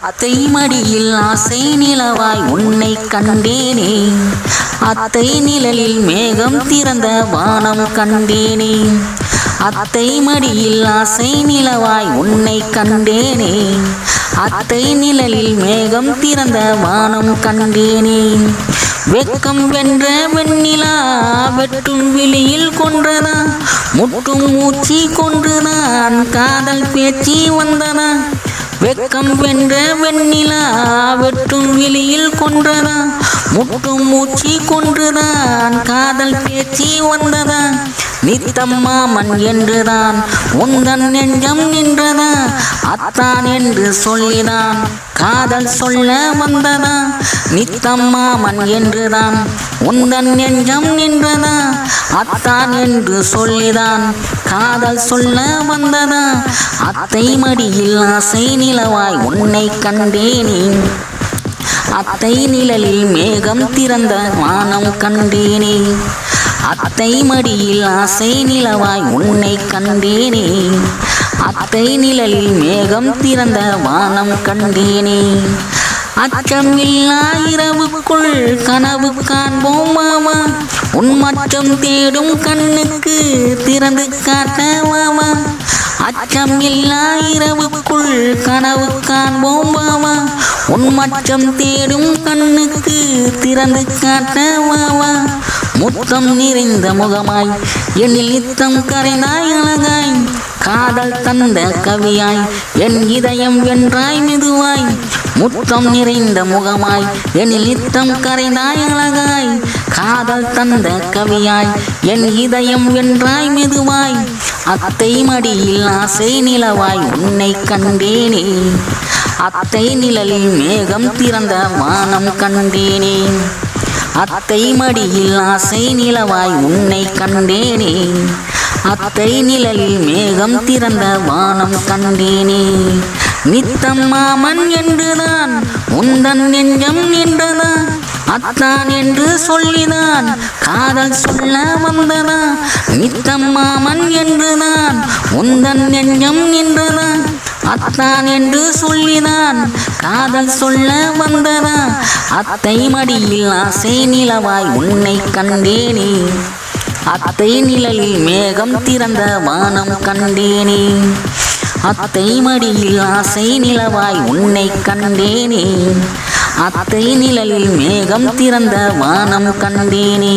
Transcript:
அத்தை மடியில் ஆசை நிலவாய் உன்னை கண்டேனே. அத்தை நிழலில் மேகம் திறந்த வானம் கண்டேனே. அத்தை மடியில் ஆசை நிலவாய் உன்னை கண்டேனே. அத்தை நிழலில் மேகம் திறந்த வானம் கண்டேனே. வெக்கம் வென்ற வெண்ணிலா வெட்டும் விழியில் கொன்றனா. முட்டும் மூச்சி கொன்றுதான் காதல் பேச்சி வந்தனா. வெக்கம் வென்ற வெண்ணிலா வெட்டும் வெளியில் கொன்றதா? முட்டும் மூச்சி கொன்றுதான் காதல் பேச்சு வந்ததா? நித்தம் மாமன் என்றுதான் உந்தன் நெஞ்சம் நின்றதா? அத்தான் என்று சொல்லிதான் காதல் சொல்ல வந்ததா? நித்தம் மாமன் என்றுதான் உந்தன் நெஞ்சம் நின்றதா? அத்தான் என்று சொல்லிதான் காதல் சொல்ல வந்ததா? அத்தை மடியில் ஆசை நிலவாய் உன்னை கண்டேனே அத்தை நிழலில் மேகம் திறந்த வானம் கண்டேனே. அத்தை மடியில் ஆசை நிலவாய் உன்னை கண்டேனே. அத்தை நிழலில் மேகம் திறந்த வானம் கண்டேனே. அச்சம் இல்லா இரவுக்குள் கனவு காண்போம் மாமா உன் மச்சம் தேடும் கண்ணுக்கு திறந்து காட்ட மாமா அச்சம் இல்லா இரவுக்குள் கனவு காண்போம் மாமா உன் மச்சம் தேடும் கண்ணுக்கு திறந்து காட்ட மாமா முத்தம் நிறைந்த முகமாய் எண்ணில் நித்தம் கரைந்தாய் அழகாய். காதல் தந்த கவியாய் என் இதயம் வென்றாய் மெதுவாய். முத்தம் நிறைந்த முகமாய் எனில் நித்தம் கரைந்தாய் அழகாய் காதல் தந்த கவியாய் என் இதயம் வென்றாய் மெதுவாய் அத்தை மடியில் ஆசை நிலவாய் உன்னை கண்டேனே. அத்தை நிழலில் மேகம் திறந்த வானம் கண்டேனே. அத்தை மடியில் ஆசை நிலவாய் உன்னை கண்டேனே. அத்தை நிழலில் மேகம் திறந்த வானம் கண்டேனே. நித்தம் மாமன் என்றுதான் உந்தன் நெஞ்சம் நின்றதா அத்தான் என்று சொல்லிதான் காதல் சொல்ல வந்ததா நித்தம் மாமன் என்றுதான் உந்தன் நெஞ்சம் நின்றதா அத்தான் என்று சொல்லிதான் காதல் சொல்ல வந்ததா அத்தை மடியில் ஆசை நிலவாய் உன்னை கண்டேனே. அத்தை நிழலில் மேகம் திறந்த வானம் கண்டேனே. அத்தை மடியில் ஆசை நிலவாய் உன்னை கண்டேனே. அத்தை நிழலில் மேகம் திறந்த வானம் கண்டேனே.